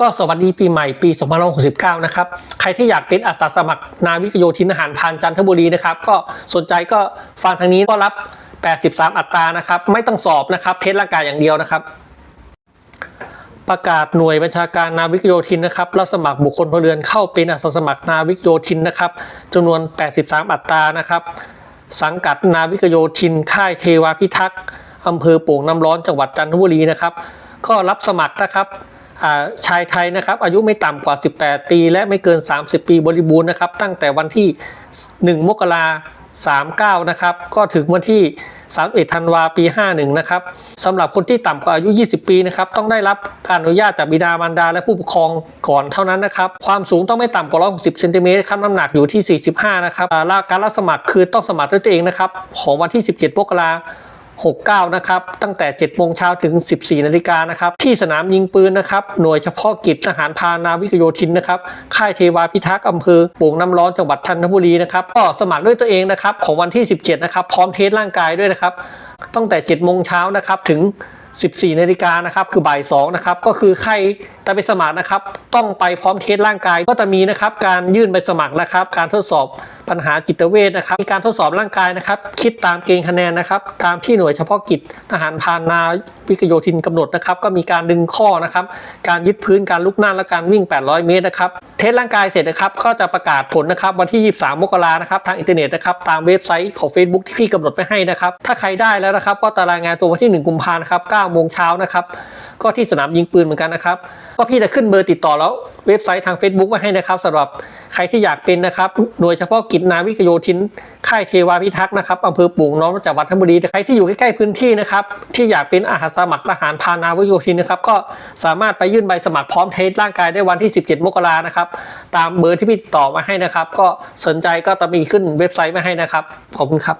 ก็สวัสดีปีใหม่ปี 2569 นะครับ ใครที่อยากเป็นอาสาสมัครนาวิกโยธินทหารพานจันทบุรีนะครับ ก็สนใจก็ฟังทางนี้ก็รับ 83 อัตรานะครับ ไม่ต้องสอบนะครับ เทสร่างกายอย่างเดียวนะครับ ประกาศหน่วยบัญชาการนาวิกโยธินนะครับรับสมัครบุคคลพลเรือนเข้าเป็นอาสาสมัครนาวิกโยธินนะครับจำนวน 83 อัตรานะครับ สังกัดนาวิกโยธิน ค่ายเทวาพิทักษ์อำเภอโป่งน้ำร้อนจังหวัดจันทบุรีนะครับ ก็รับสมัครนะครับ ชายไทยนะครับอายุไม่ต่ำกว่า 18 ปี และไม่เกิน 30 ปีบริบูรณ์นะครับ ตั้งแต่วันที่ 1 มกรา39 นะครับ ก็ถึงวันที่ 31 ธันวาปี 51 นะครับสำหรับคนที่ต่ำกว่าอายุ 20 ปีนะครับ ต้องได้รับการอนุญาตจากบิดามารดาและผู้ปกครองก่อนเท่านั้นนะครับ ความสูงต้องไม่ต่ำกว่า 160 เซนติเมตรครับ น้ำหนักอยู่ที่ 45 นะครับการรับสมัครคือต้องสมัครด้วยตัวเองนะครับ ของวันที่ 17 มกรา 69 นะครับ ตั้งแต่ 7 โมงเช้าถึง 14 นาฬิกานะครับ ที่สนามยิงปืนนะครับ หน่วยเฉพาะกิจทหารพานาวิกโยธินนะครับ ค่ายเทวาพิทักษ์อำเภอโป่งน้ำร้อนจังหวัดจันทบุรีนะครับ ก็สมัครด้วยตัวเองนะครับ ของวันที่ 17 นะครับ พร้อมเทสร่างกายด้วยนะครับ ตั้งแต่ 7 โมงเช้านะครับ ถึง 14 นาฬิกานะครับ คือบ่าย 2 นะครับ ก็คือใครจะไปสมัครนะครับ ต้องไปพร้อมเทสร่างกาย ก็จะมีนะครับ การยื่นใบสมัครนะครับ การทดสอบ ปัญหาจิตเวชนะครับมีการทดสอบร่างกายนะครับ คิดตามเกณฑ์คะแนนนะครับ ตามที่หน่วยเฉพาะกิจทหารพานนาวิกโยธินกำหนดนะครับ ก็มีการดึงข้อนะครับ การยึดพื้นการลุกนั่งและการวิ่ง 800 เมตรนะครับ เทสร่างกายเสร็จนะครับ ก็จะประกาศผลนะครับ วันที่ 23 มกรานะครับ ทางอินเทอร์เน็ตนะครับ ตามเว็บไซต์ของ Facebook ที่พี่กำหนดไปให้นะครับ ถ้าใครได้แล้วนะครับ ก็ตารางงานตัววันที่ 1 กุมภาพันธ์ครับ9โมงเช้านะครับก็ที่สนามยิงปืนเหมือนกันนะครับ ก็พี่จะขึ้นเบอร์ติดต่อแล้วเว็บไซต์ทาง Facebook ไว้ให้นะครับสำหรับใครที่อยากเป็นนะครับหน่วยเฉพาะกิจนาวิกโยธินค่ายเทวาพิทักษ์นะครับอำเภอปุ่งน้องจังหวัดจันบุรีใครที่อยู่ใกล้ๆพื้นที่นะครับที่อยากเป็นอาสาสมัครทหารพานาวิกโยธินนะครับก็สามารถไปยื่นใบสมัครพร้อมเทสร่างกายได้วันที่ 17 มกรานะครับตามเบอร์ที่พี่ติดต่อมาให้นะครับ ก็สนใจก็จะมีขึ้นเว็บไซต์มาให้นะครับขอบคุณครับ